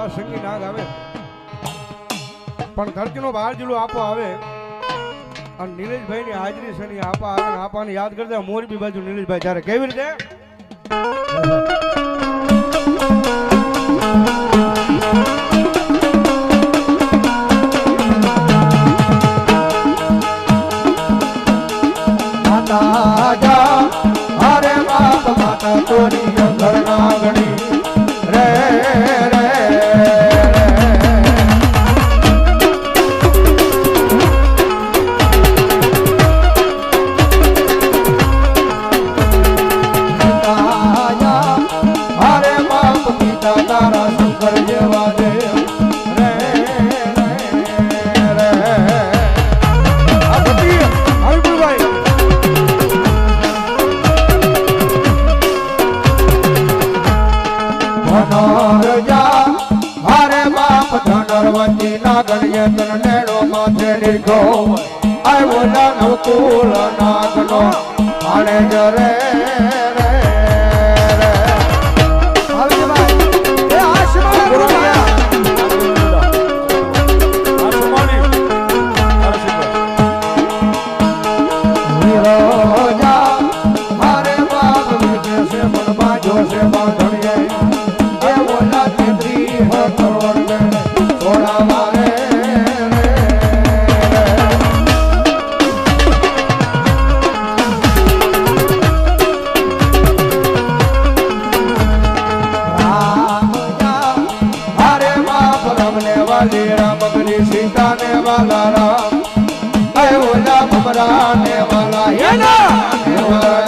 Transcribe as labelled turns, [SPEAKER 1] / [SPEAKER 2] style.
[SPEAKER 1] નાગ આવે પણ ધરતીનો બહાર જિલ્લો આપો આવે અને નીલેશભાઈ ની હાજરી છે ને આપા આવે ને આપાને યાદ કરતા મોરબી બાજુ નીલેશભાઈ જ્યારે કેવી રીતે
[SPEAKER 2] માતા જા અરે બાપ માતા તોરી ઘર નાગણી રે રે નાગણ્ય નેડો માથે નીકો આવ્યો નાનો કુલ નાગનો આણે જરે રે રે હાલજી ભાઈ એ આશીર્વાદ બાપ રમને વાલી રામ ગરી સીતા ને વાલા રામ. ઓલા ભમરા ને વાલા યે ના